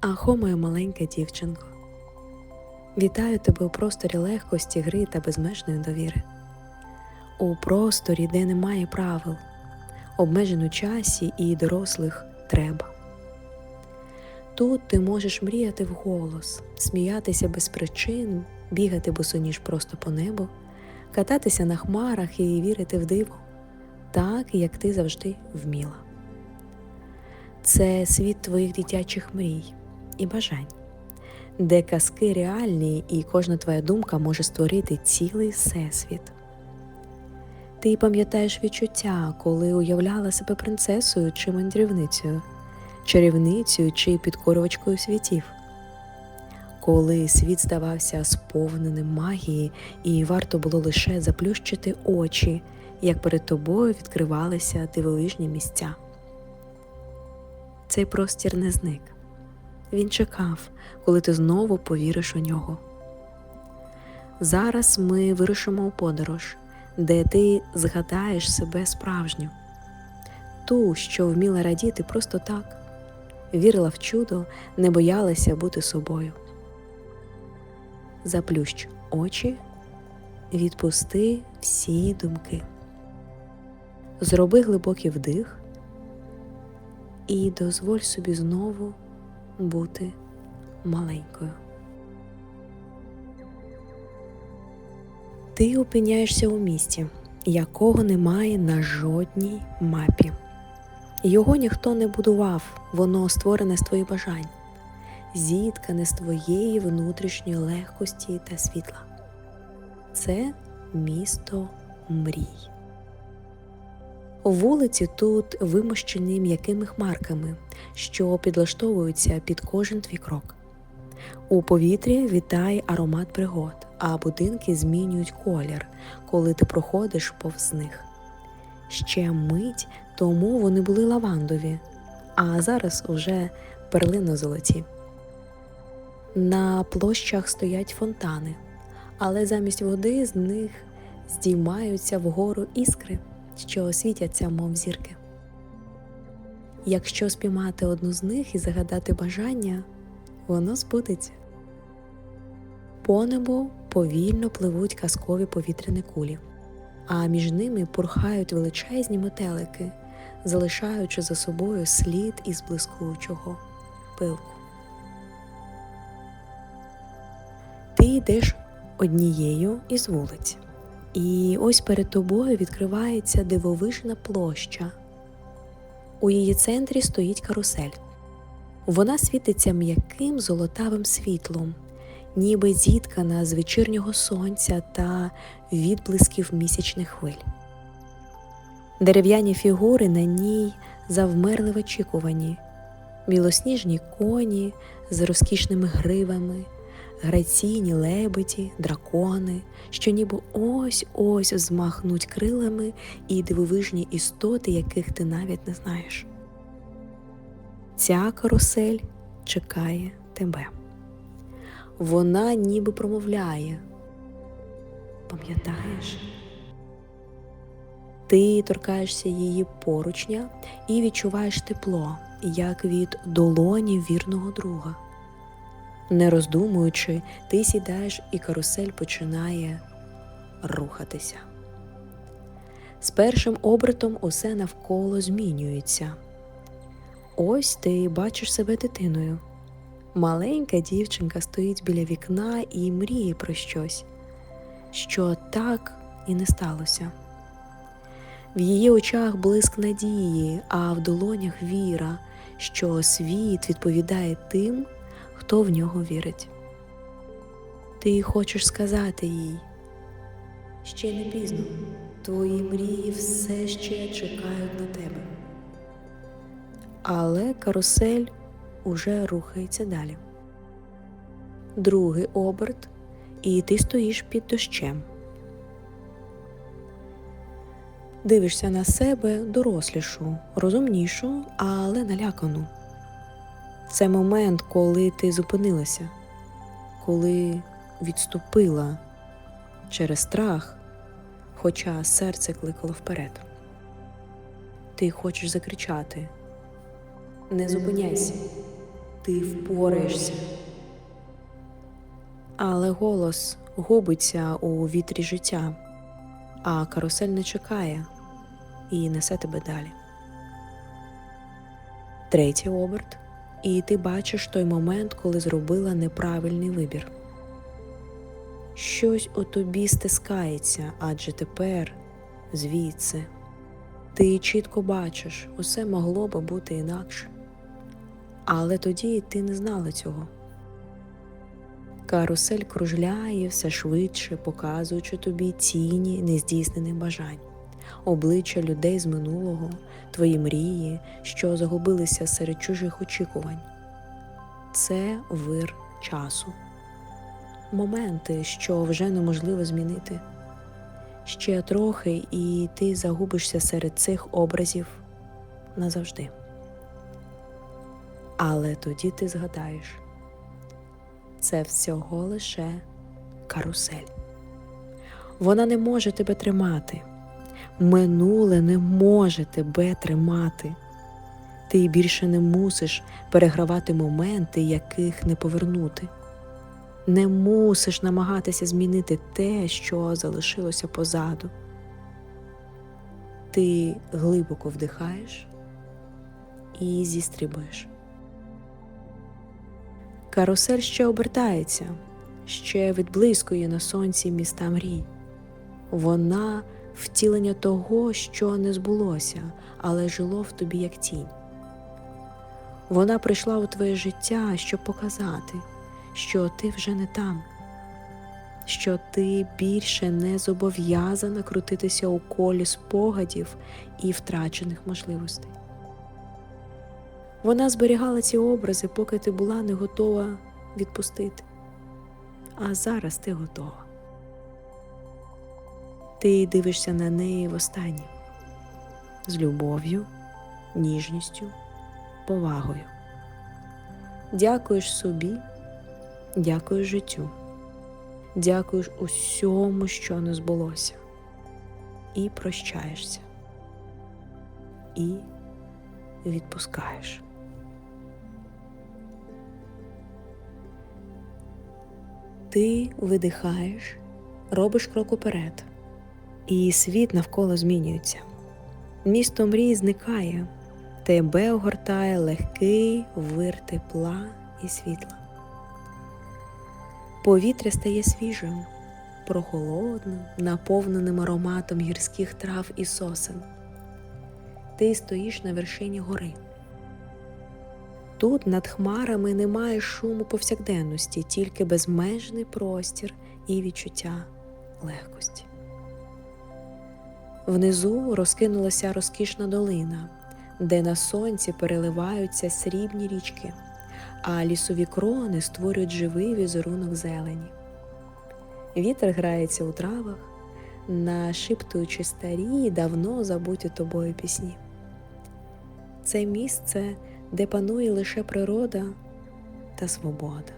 Ахо, моя маленька дівчинко. Вітаю тебе у просторі легкості, гри та безмежної довіри. У просторі, де немає правил, обмежень у часі і дорослих треба. Тут ти можеш мріяти вголос, сміятися без причин, бігати босоніж просто по небу, кататися на хмарах і вірити в диво, так як ти завжди вміла. Це світ твоїх дитячих мрій і бажань, де казки реальні, і кожна твоя думка може створити цілий всесвіт. Ти пам'ятаєш відчуття, коли уявляла себе принцесою чи мандрівницею, чарівницею чи підкорювачкою світів, коли світ здавався сповненим магії, і варто було лише заплющити очі, як перед тобою відкривалися дивовижні місця. Цей простір не зник. Він чекав, коли ти знову повіриш у нього. Зараз ми вирушимо у подорож, де ти згадаєш себе справжню, ту, що вміла радіти просто так, вірила в чудо, не боялася бути собою. Заплющ очі, відпусти всі думки. Зроби глибокий вдих і дозволь собі знову бути маленькою. Ти опиняєшся у місті, якого немає на жодній мапі. Його ніхто не будував, воно створене з твоїх бажань, зіткане з твоєї внутрішньої легкості та світла. Це місто мрій. Вулиці тут вимощені м'якими хмарками, що підлаштовуються під кожен твій крок. У повітрі вітає аромат пригод, а будинки змінюють колір, коли ти проходиш повз них. Ще мить тому вони були лавандові, а зараз уже перлино-золоті. На площах стоять фонтани, але замість води з них здіймаються вгору іскри що світяться, мов зірки. Якщо спіймати одну з них і загадати бажання, воно збудеться. По небу повільно пливуть казкові повітряні кулі, а між ними пурхають величезні метелики, залишаючи за собою слід із блискучого пилку. Ти йдеш однією із вулиць. І ось перед тобою відкривається дивовижна площа. У її центрі стоїть карусель. Вона світиться м'яким золотавим світлом, ніби зіткана з вечірнього сонця та відблисків місячних хвиль. Дерев'яні фігури на ній завмерли в очікуванні, білосніжні коні з розкішними гривами граційні лебеді, дракони, що ніби ось-ось змахнуть крилами і дивовижні істоти, яких ти навіть не знаєш. Ця карусель чекає тебе. Вона ніби промовляє. Пам'ятаєш? Ти торкаєшся її поручня і відчуваєш тепло, як від долоні вірного друга. Не роздумуючи, ти сідаєш і карусель починає рухатися. З першим обертом усе навколо змінюється. Ось ти бачиш себе дитиною. Маленька дівчинка стоїть біля вікна і мріє про щось, що так і не сталося. В її очах блиск надії, а в долонях віра, що світ відповідає тим хто в нього вірить. Ти хочеш сказати їй, ще не пізно, твої мрії все ще чекають на тебе. Але карусель уже рухається далі. Другий оберт, і ти стоїш під дощем. Дивишся на себе дорослішу, розумнішу, але налякану. Це момент, коли ти зупинилася, коли відступила через страх, хоча серце кликало вперед. Ти хочеш закричати. Не зупиняйся. Ти впораєшся. Але голос губиться у вітрі життя, а карусель не чекає і несе тебе далі. Третій оберт, і ти бачиш той момент, коли зробила неправильний вибір. Щось у тобі стискається, адже тепер звідси. Ти чітко бачиш, усе могло би бути інакше. Але тоді ти не знала цього. Карусель кружляє все швидше, показуючи тобі тіні нездійснених бажань, обличчя людей з минулого, твої мрії, що загубилися серед чужих очікувань. Це вир часу, моменти, що вже неможливо змінити. Ще трохи, і ти загубишся серед цих образів назавжди. Але тоді ти згадаєш це всього лише карусель. Вона не може тебе тримати. Минуле не може тебе тримати. Ти більше не мусиш перегравати моменти, яких не повернути. Не мусиш намагатися змінити те, що залишилося позаду. Ти глибоко вдихаєш і зістрибуєш. Карусель ще обертається, ще відблискує на сонці міста мрій. Вона втілення того, що не збулося, але жило в тобі як тінь. Вона прийшла у твоє життя, щоб показати, що ти вже не там, що ти більше не зобов'язана крутитися у колі спогадів і втрачених можливостей. Вона зберігала ці образи, поки ти була не готова відпустити. А зараз ти готова. Ти дивишся на неї востаннє. З любов'ю, ніжністю, повагою. Дякуєш собі, дякуєш життю, дякуєш усьому, що не збулося, і прощаєшся, і відпускаєш. Ти видихаєш, робиш крок уперед, і світ навколо змінюється. Місто мрій зникає, тебе огортає легкий вир тепла і світла. Повітря стає свіжим, прохолодним, наповненим ароматом гірських трав і сосен. Ти стоїш на вершині гори. Тут над хмарами немає шуму повсякденності, тільки безмежний простір і відчуття легкості. Внизу розкинулася розкішна долина, де на сонці переливаються срібні річки, а лісові крони створюють живий візерунок зелені. Вітер грається у травах, нашіптуючи старі, давно забуті тобою пісні. Це місце де панує лише природа та свобода.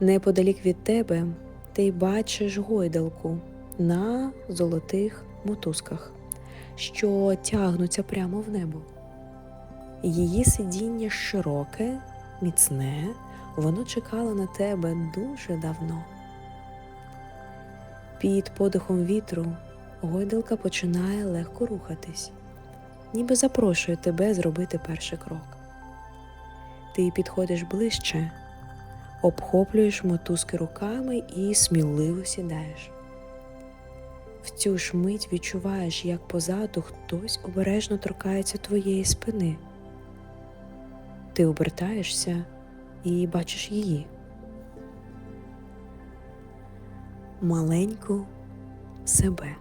Неподалік від тебе ти бачиш гойдалку на золотих мотузках, що тягнуться прямо в небо. Її сидіння широке, міцне, воно чекало на тебе дуже давно. Під подихом вітру гойдалка починає легко рухатись ніби запрошує тебе зробити перший крок. Ти підходиш ближче, обхоплюєш мотузки руками і сміливо сідаєш. В цю ж мить відчуваєш, як позаду хтось обережно торкається твоєї спини. Ти обертаєшся і бачиш її. Маленьку себе.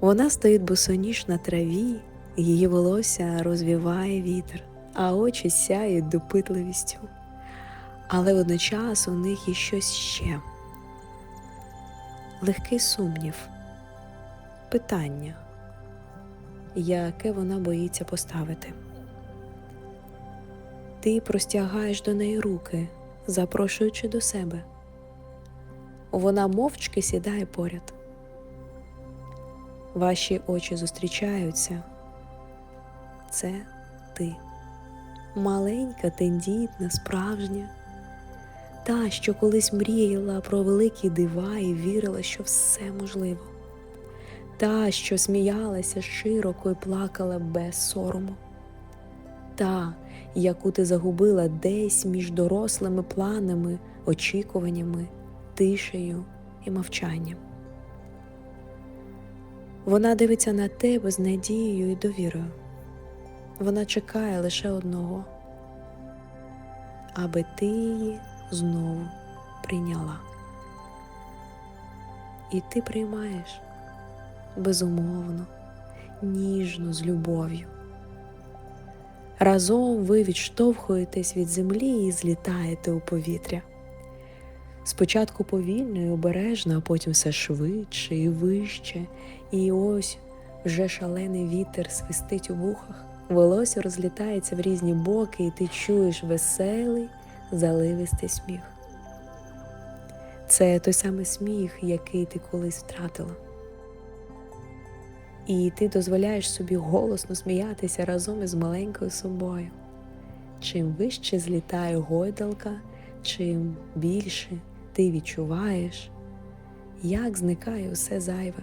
Вона стоїть босоніж на траві, її волосся розвіває вітер, а очі сяють допитливістю. Але водночас у них є щось ще легкий сумнів, питання, яке вона боїться поставити. Ти простягаєш до неї руки, запрошуючи до себе. Вона мовчки сідає поряд. Ваші очі зустрічаються. Це ти. Маленька, тендітна, справжня, та, що колись мріяла про великі дива і вірила, що все можливо, та, що сміялася широко і плакала без сорому, та, яку ти загубила десь між дорослими планами, очікуваннями, тишею і мовчанням. Вона дивиться на тебе з надією і довірою. Вона чекає лише одного, аби ти її знову прийняла. І ти приймаєш безумовно, ніжно, з любов'ю. Разом ви відштовхуєтесь від землі і злітаєте у повітря. Спочатку повільно і обережно, а потім все швидше і вище, і ось вже шалений вітер свистить у вухах, волосся розлітається в різні боки, і ти чуєш веселий, заливистий сміх. Це той самий сміх, який ти колись втратила. І ти дозволяєш собі голосно сміятися разом із маленькою собою. Чим вище злітає гойдалка, чим більше ти відчуваєш, як зникає усе зайве.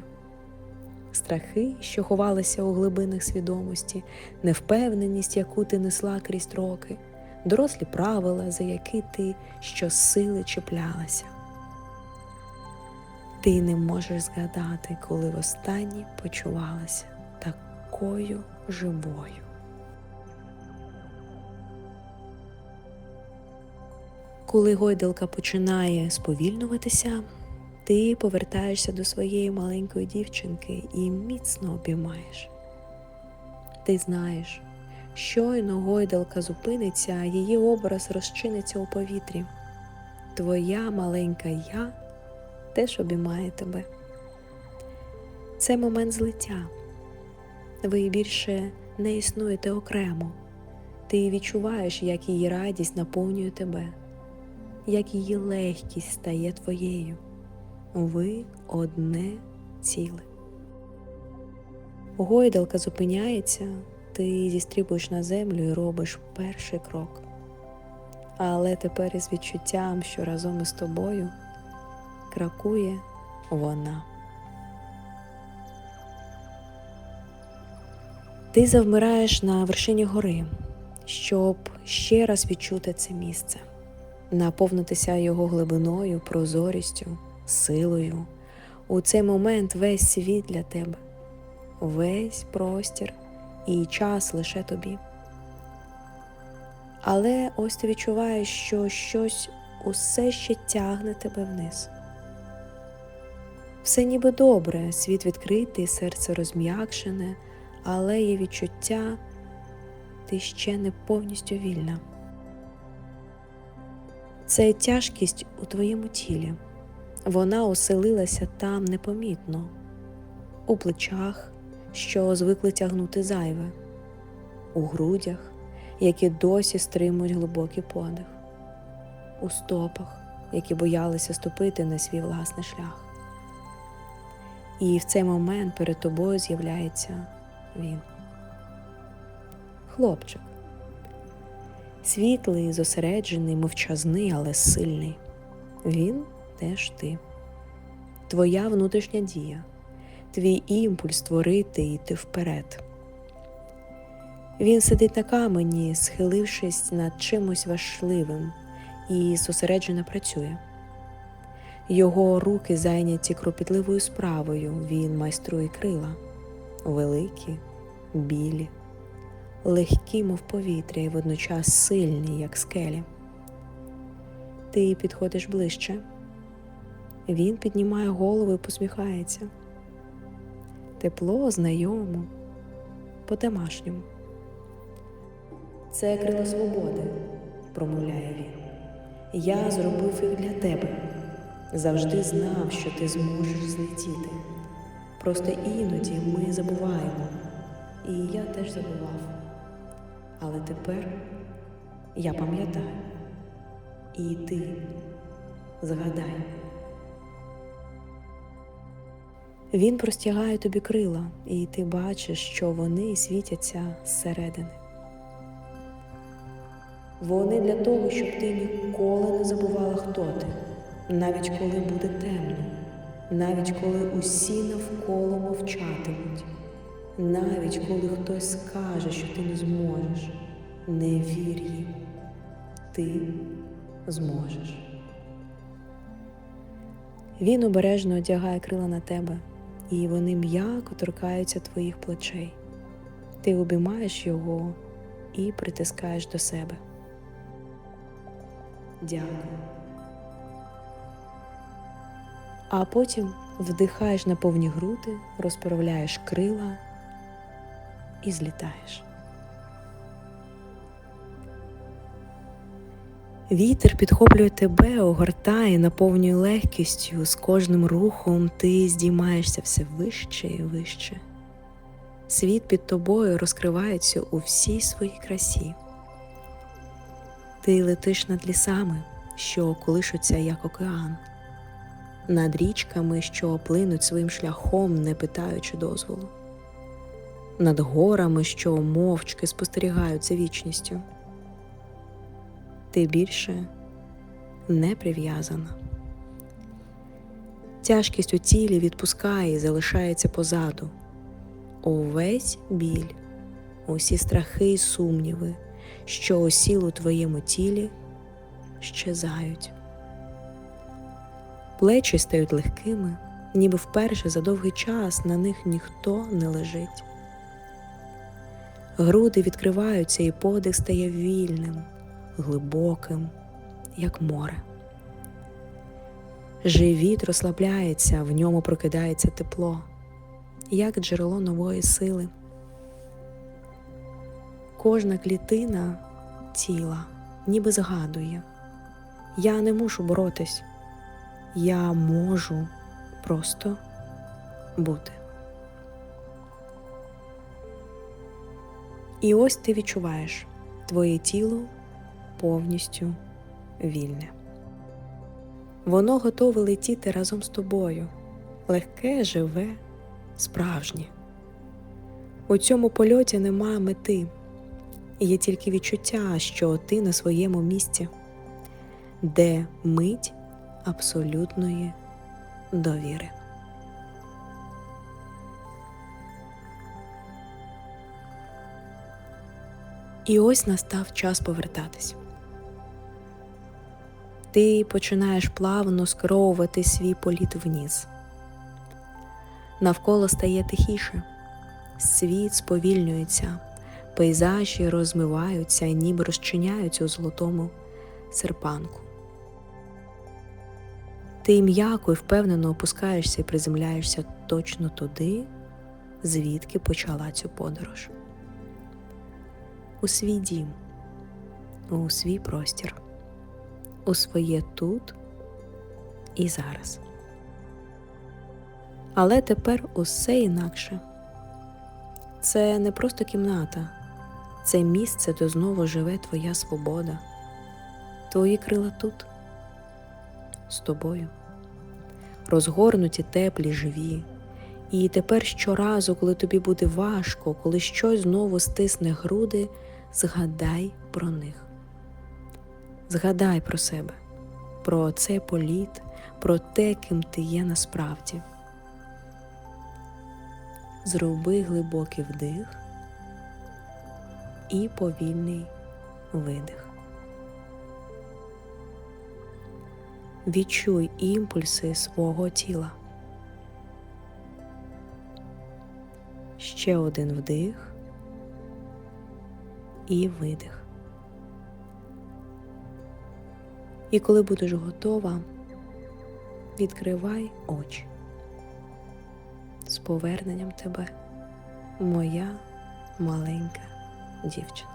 Страхи, що ховалися у глибинах свідомості, невпевненість, яку ти несла крізь роки, дорослі правила, за які ти щосили чіплялася. Ти не можеш згадати, коли востаннє почувалася такою живою. Коли гойдалка починає сповільнюватися, ти повертаєшся до своєї маленької дівчинки і міцно обіймаєш. Ти знаєш, щойно гойдалка зупиниться, її образ розчиниться у повітрі. Твоя маленька я теж обіймає тебе. Це момент злиття. Ви більше не існуєте окремо. Ти відчуваєш, як її радість наповнює тебе, як її легкість стає твоєю. Ви одне ціле. Гойдалка зупиняється, ти зістрібуєш на землю і робиш перший крок. Але тепер із відчуттям, що разом із тобою крокує вона. Ти завмираєш на вершині гори, щоб ще раз відчути це місце, наповнитися його глибиною, прозорістю, силою. У цей момент весь світ для тебе, весь простір і час лише тобі. Але ось ти відчуваєш, що щось усе ще тягне тебе вниз. Все ніби добре, світ відкритий, серце розм'якшене, але є відчуття, ти ще не повністю вільна. Це тяжкість у твоєму тілі. Вона оселилася там непомітно, у плечах, що звикли тягнути зайве, у грудях, які досі стримують глибокий подих, у стопах, які боялися ступити на свій власний шлях. І в цей момент перед тобою з'являється він. Хлопчик. Світлий, зосереджений, мовчазний, але сильний. Він теж ти. Твоя внутрішня дія, твій імпульс творити і йти вперед. Він сидить на камені, схилившись над чимось важливим і зосереджено працює. Його руки зайняті кропітливою справою, він майструє крила, великі, білі, легкі, мов повітря, і водночас сильні, як скелі. Ти підходиш ближче. Він піднімає голову і посміхається. Тепло, знайомо, по-домашньому. Це крило свободи, промовляє він. Я зробив їх для тебе. Завжди знав, що ти зможеш злетіти. Просто іноді ми забуваємо, і я теж забував. Але тепер я пам'ятаю, і ти згадай. Він простягає тобі крила, і ти бачиш, що вони світяться зсередини. Вони для того, щоб ти ніколи не забувала, хто ти, навіть коли буде темно, навіть коли усі навколо мовчатимуть, навіть коли хтось скаже, що ти не зможеш, не вір їм. Ти зможеш. Він обережно одягає крила на тебе, і вони м'яко торкаються твоїх плечей. Ти обіймаєш його і притискаєш до себе. Дякую. А потім вдихаєш на повні груди, розправляєш крила і злітаєш. Вітер підхоплює тебе, огортає, наповнює легкістю. З кожним рухом ти здіймаєшся все вище і вище. Світ під тобою розкривається у всій своїй красі. Ти летиш над лісами, що колишуться як океан, над річками, що плинуть своїм шляхом, не питаючи дозволу, над горами, що мовчки спостерігають за вічністю. Ти більше не прив'язана. Тяжкість у тілі відпускає і залишається позаду. Увесь біль, усі страхи і сумніви, що осіл у твоєму тілі, щезають. Плечі стають легкими, ніби вперше за довгий час на них ніхто не лежить. Груди відкриваються, і подих стає вільним, глибоким, як море. Живіт розслабляється, в ньому прокидається тепло, як джерело нової сили. Кожна клітина тіла ніби згадує, я не мушу боротись, я можу просто бути. І ось ти відчуваєш твоє тіло повністю вільне. Воно готове летіти разом з тобою, легке, живе, справжнє. У цьому польоті немає мети, є тільки відчуття, що ти на своєму місці, де мить абсолютної довіри. І ось настав час повертатись. Ти починаєш плавно скеровувати свій політ вниз. Навколо стає тихіше, світ сповільнюється, пейзажі розмиваються, ніби розчиняються у золотому серпанку. Ти м'яко і впевнено опускаєшся і приземляєшся точно туди, звідки почала цю подорож. У свій дім, у свій простір, у своє тут і зараз. Але тепер усе інакше. Це не просто кімната, це місце, де знову живе твоя свобода, твої крила тут, з тобою, розгорнуті, теплі, живі. І тепер щоразу, коли тобі буде важко, коли щось знову стисне груди, згадай про них. Згадай про себе, про цей політ, про те, ким ти є насправді. Зроби глибокий вдих і повільний видих. Відчуй імпульси свого тіла. Ще один вдих і видих. І коли будеш готова, відкривай очі. З поверненням тебе, моя маленька дівчинка.